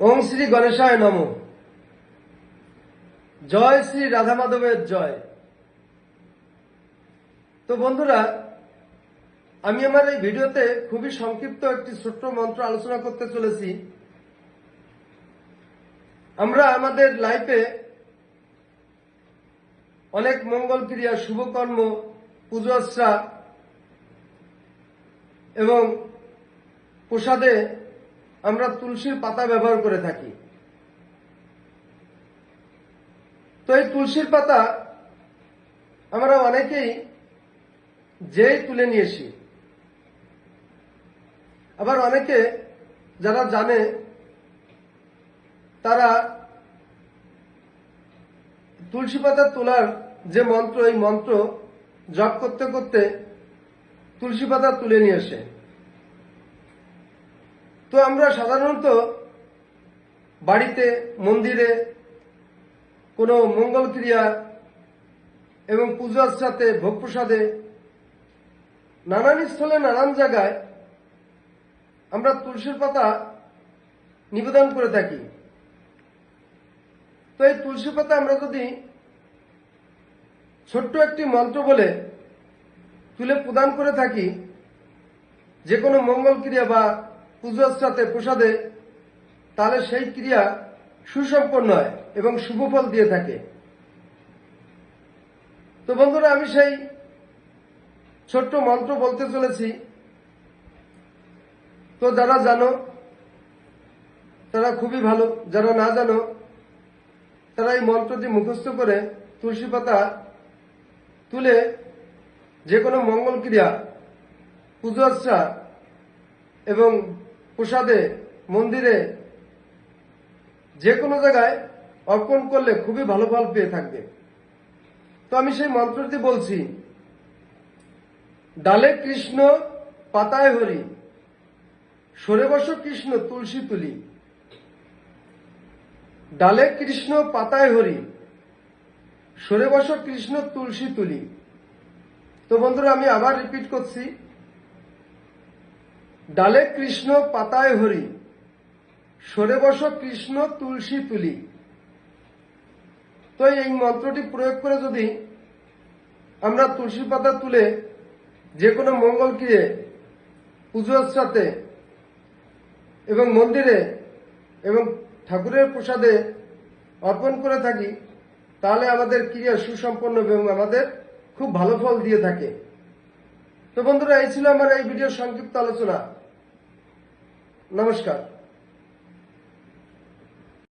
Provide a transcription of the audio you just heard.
ওং শ্রী গণেশায় নম। জয় শ্রী রাধা মাধবের জয়। তো বন্ধুরা, আমি আমার এই ভিডিওতে খুবই সংক্ষিপ্ত একটি ছোট্ট মন্ত্র আলোচনা করতে চলেছি। আমরা আমাদের লাইফে অনেক মঙ্গল ক্রিয়া, শুভকর্ম, পুজো আশ্রা এবং প্রসাদে আমরা তুলসীর পাতা ব্যবহার করে থাকি। তো এই তুলসীর পাতা আমরা অনেকেই যেই তুলে নিয়েছি। আবার অনেকে যারা জানে, তারা তুলসী পাতা তোলার যে মন্ত্র, এই মন্ত্র জপ করতে করতে তুলসী পাতা তুলে নিয়ে আসে। তো আমরা সাধারণত বাড়িতে, মন্দিরে কোনো মঙ্গল ক্রিয়া এবং পুজো সাথে, ভোগ প্রসাদে নানান স্থলে, নানান জায়গায় আমরা তুলসীর পাতা নিবেদন করে থাকি। তো এই তুলসী পাতা আমরা যদি ছোট্ট একটি মন্ত্র বলে তুলে প্রদান করে থাকি, যে কোনো মঙ্গল ক্রিয়া বা সাথে প্রসাদে, তাহলে সেই ক্রিয়া সুসম্পন্ন হয় এবং শুভ ফল দিয়ে থাকে। তো বন্ধুরা, আমি সেই ছোট্ট মন্ত্র বলতে চলেছি। তো যারা জানো, তারা খুবই ভালো। যারা না জানো, তারা এই মন্ত্রটি মুখস্থ করে তুলসী পাতা তুলে যে কোনো মঙ্গল ক্রিয়া পুজো আচ্ছা এবং প্রসাদে, মন্দিরে যে কোনো জায়গায় অর্পণ করলে খুবই ভালো ফল পেয়ে থাকবে। তো আমি সেই মন্ত্রটি বলছি, ডালে কৃষ্ণ, পাতায় হরি, সরে বস কৃষ্ণ তুলসী তুলি। ডালে কৃষ্ণ, পাতায় হরি, সরে বস কৃষ্ণ তুলসী তুলি। তো বন্ধুরা, আমি আবার রিপিট করছি ডালে কৃষ্ণ, পাতায় হরি। সরে বস কৃষ্ণ, তুলসী তুলি। তো এই মন্ত্রটি প্রয়োগ করে যদি আমরা তুলসী পাতা তুলে যে কোনো মঙ্গল ক্রিয়ে পুজোর সাথে এবং মন্দিরে এবং ঠাকুরের প্রসাদে অর্পণ করে থাকি, তাহলে আমাদের ক্রিয়া সুসম্পন্ন এবং আমাদের খুব ভালো ফল দিয়ে থাকে। তো বন্ধুরা এই ছিল আমার এই ভিডিওর সংক্ষিপ্ত আলোচনা। নমস্কার।